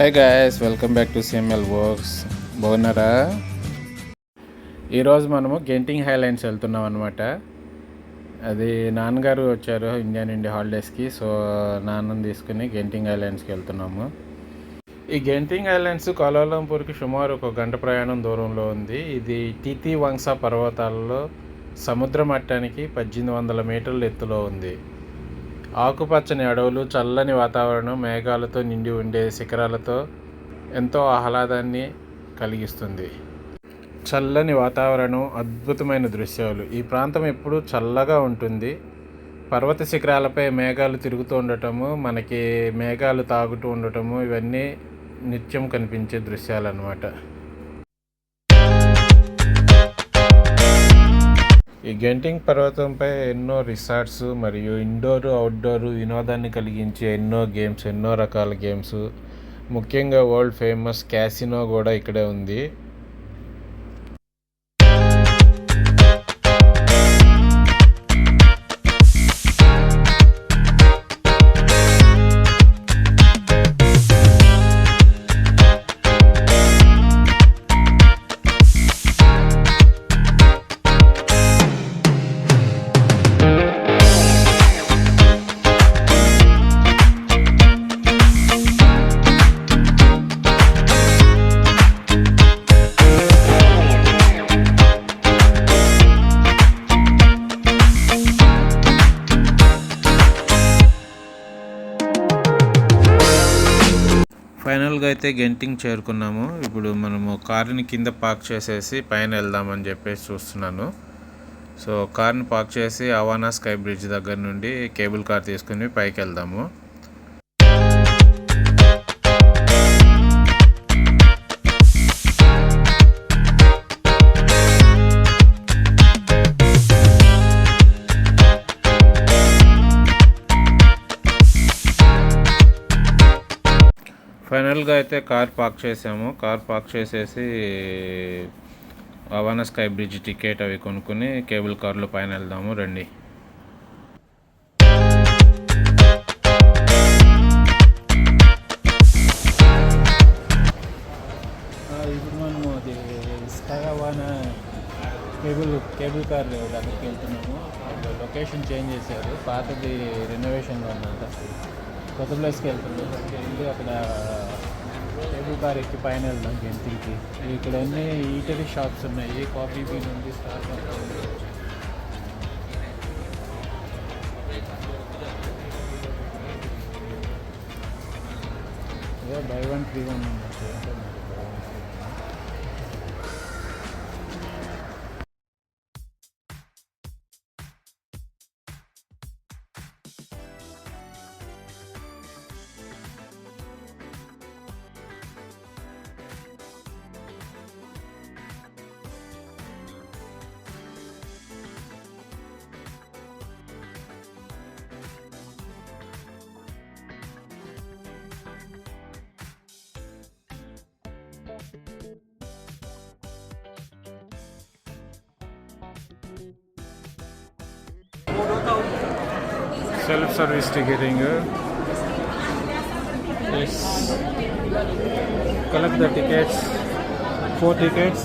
Hi guys welcome back to CML works బాగున్నారా? ఈరోజు మనము గెంటింగ్ హైలైన్స్ వెళ్తున్నాం అనమాట అది నాన్నగారు వచ్చారు ఇండియా నుండి హాలిడేస్కి సో నాన్నని తీసుకుని గెంటింగ్ ఐలాండ్స్కి వెళ్తున్నాము. ఈ గెంటింగ్ ఐలాండ్స్ కోలాలంపూర్కి సుమారు ఒక గంట ప్రయాణం దూరంలో ఉంది. ఇది టితి వంశ పర్వతాలలో సముద్ర మట్టానికి పద్దెనిమిది వందల మీటర్ల ఎత్తులో ఉంది. ఆకుపచ్చని అడవులు చల్లని వాతావరణం మేఘాలతో నిండి ఉండే శిఖరాలతో ఎంతో ఆహ్లాదాన్ని కలిగిస్తుంది. చల్లని వాతావరణం అద్భుతమైన దృశ్యాలు. ఈ ప్రాంతం ఎప్పుడూ చల్లగా ఉంటుంది. పర్వత శిఖరాలపై మేఘాలు తిరుగుతూ ఉండటము మనకి మేఘాలు తాగుతూ ఉండటము ఇవన్నీ నిత్యం కనిపించే దృశ్యాలు అన్నమాట ఈ గెంటింగ్ పర్వతంపై ఎన్నో రిసార్ట్స్ మరియు ఇండోర్ అవుట్డోర్ వినోదాన్ని కలిగించే ఎన్నో గేమ్స్ ఎన్నో రకాల గేమ్స్. ముఖ్యంగా వరల్డ్ ఫేమస్ క్యాసినో కూడా ఇక్కడే ఉంది. ఫైనల్గా అయితే గెంటింగ్ చేరుకున్నాము. ఇప్పుడు మనము కార్ని కింద పార్క్ చేసేసి పైన వెళ్దామని చెప్పేసి చూస్తున్నాను. సో కార్ని పార్క్ చేసి అవానా స్కై బ్రిడ్జ్ దగ్గర నుండి కేబుల్ కార్ తీసుకుని పైకి వెళ్దాము. ఫైనల్గా అయితే కార్ పార్క్ చేసాము. కార్ పార్క్ చేసేసి అవానా స్కై బ్రిడ్జ్ టికెట్ అవి కొనుక్కొని కేబుల్ కార్లో పైన వెళ్దాము రండి. ఇప్పుడు మనము అది స్కై కేబుల్ కేబుల్ కార్ దగ్గరికి వెళ్తున్నాము. లొకేషన్ చేంజ్ చేశారు. పాతది రెనోవేషన్లో అన్నమాట కొత్త ప్లేస్కి వెళ్తున్నాం వెళ్ళి అక్కడ కేబుల్ కార్ ఎక్కి పైన వెళ్దాం గెంతికి ఇక్కడ అన్ని ఈటరీ షాప్స్ ఉన్నాయి. కాఫీ బీన్ ఉంది స్టార్ ఉంది. ఏదో బై వన్ త్రీ వన్ ఉంది self service ticketing yes. Collect the tickets. Four tickets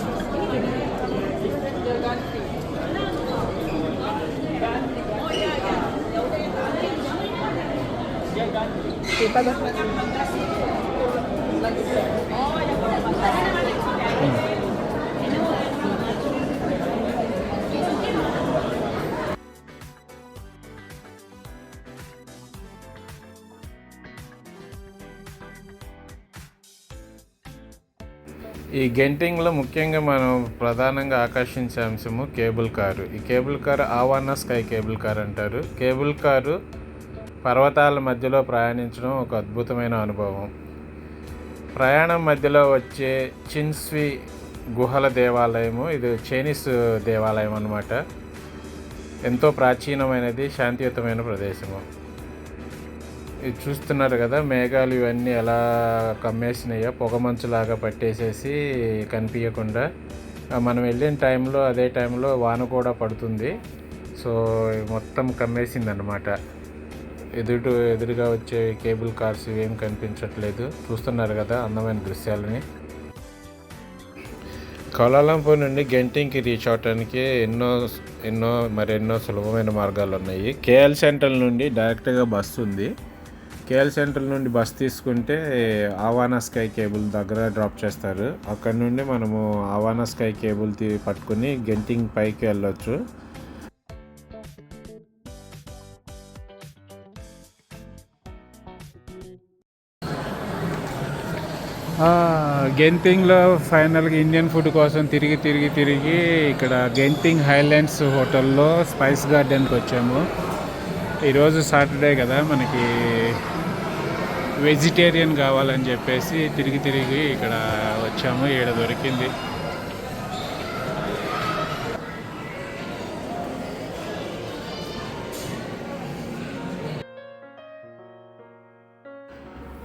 ఈ గెంటింగ్లో ముఖ్యంగా మనం ప్రధానంగా ఆకర్షించే అంశము కేబుల్ కారు. ఈ cable car Awana sky cable car అంటారు. కేబుల్ కారు పర్వతాల మధ్యలో ప్రయాణించడం ఒక అద్భుతమైన అనుభవం. ప్రయాణం మధ్యలో వచ్చే చిన్స్వి గుహల దేవాలయము ఇది చైనీస్ దేవాలయం అన్నమాట. ఎంతో ప్రాచీనమైనది శాంతియుతమైన ప్రదేశము. చూస్తున్నారు కదా మేఘాలు ఇవన్నీ ఎలా కమ్మేసినాయో పొగమంచులాగా పట్టేసేసి కనిపించకుండా మనం వెళ్ళిన టైంలో అదే టైంలో వాన కూడా పడుతుంది. సో మొత్తం కమ్మేసింది అనమాట ఎదుటి ఎదురుగా వచ్చే కేబుల్ కార్స్ ఇవేం కనిపించట్లేదు. చూస్తున్నారు కదా అందమైన దృశ్యాలని. కోలాలంపూర్ నుండి గెంటింగ్కి రీచ్ అవడానికి ఎన్నో ఎన్నో మరెన్నో సులభమైన మార్గాలు ఉన్నాయి కేఎల్ సెంట్రల్ నుండి డైరెక్ట్గా బస్సు ఉంది కేఎల్ సెంట్రల్ నుండి బస్ తీసుకుంటే ఆవానా స్కై కేబుల్ దగ్గర డ్రాప్ చేస్తారు. అక్కడ నుండి మనము ఆవానా స్కై కేబుల్ పట్టుకుని గెంటింగ్ పైకి వెళ్ళొచ్చు. గెంటింగ్లో ఫైనల్గా ఇండియన్ ఫుడ్ కోసం తిరిగి తిరిగి తిరిగి ఇక్కడ గెంటింగ్ హైలాండ్స్ హోటల్లో స్పైస్ గార్డెన్కి వచ్చాము. ఈరోజు సాటర్డే కదా మనకి వెజిటేరియన్ కావాలని చెప్పేసి తిరిగి తిరిగి ఇక్కడ వచ్చాము ఈడ దొరికింది.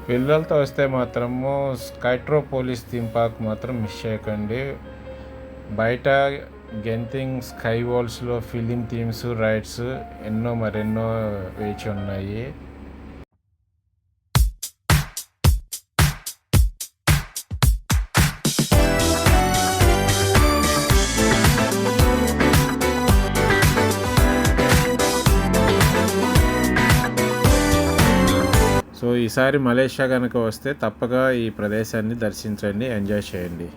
పిల్లలతో వస్తే మాత్రము స్కైట్రోపోలిస్ థీమ్ పార్క్ మాత్రం మిస్ చేయకండి. బయట గెంతింగ్ స్కై వాల్స్లో ఫిలిం థీమ్స్ రైడ్స్ ఎన్నో మరెన్నో వేచి ఉన్నాయి. సో ఈసారి మలేషియా కనుక వస్తే తప్పక ఈ ప్రదేశాన్ని దర్శించండి ఎంజాయ్ చేయండి.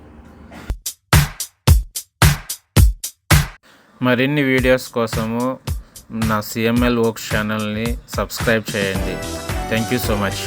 మరిన్ని వీడియోస్ కోసము నా సిఎంఎల్ వర్క్స్ ఛానల్ని సబ్స్క్రైబ్ చేయండి. Thank you so much